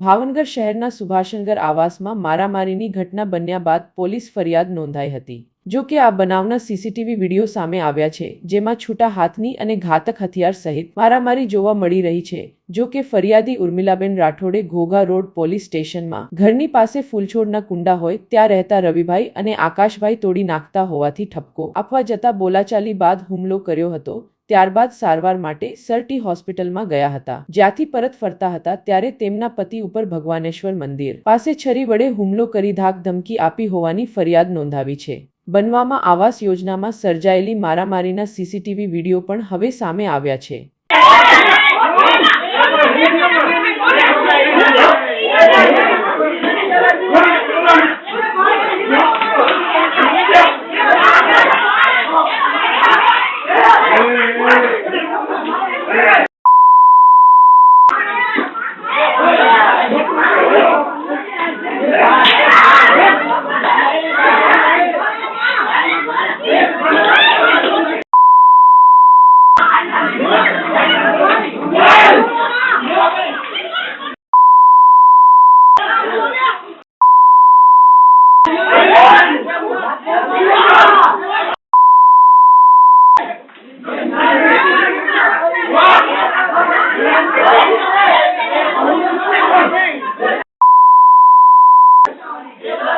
ભાવનગર શહેરના સુભાષનગર આવાસમાં મારામારીની ઘટના બન્યા બાદ પોલીસ ફરિયાદ નોંધાઈ હતી. જો કે આ બનાવના સીસીટીવી વીડિયો સામે આવ્યા છે, જેમાં છૂટા હાથની અને ઘાતક હથિયાર સહિત મારામારી જોવા મળી રહી છે. જો કે ફરિયાદી ઉર્મિલાબેન રાઠોડે ઘોઘા રોડ પોલીસ સ્ટેશનમાં ઘરની પાસે ફૂલછોડના કુંડા હોય ત્યાં રહેતા રવિભાઈ અને આકાશભાઈ તોડી નાખતા હોવાથી ઠપકો આપવા જતા બોલાચાલી બાદ હુમલો કર્યો હતો. ત્યારબાદ સારવાર માટે સરટી હોસ્પિટલમાં ગયા હતા. જ્યાંથી પરત ફરતા હતા, ત્યારે તેમના પતિ ઉપર ભગવાનેશ્વર મંદિર પાસે છરી વડે હુમલો કરી ધાક ધમકી આપી હોવાની ફરિયાદ નોંધાવી છે. બનવામાં આવાસ યોજનામાં સર્જાયેલી મારામારીના સીસીટીવી વીડિયો પણ હવે સામે આવ્યા છે. Yeah. Yeah.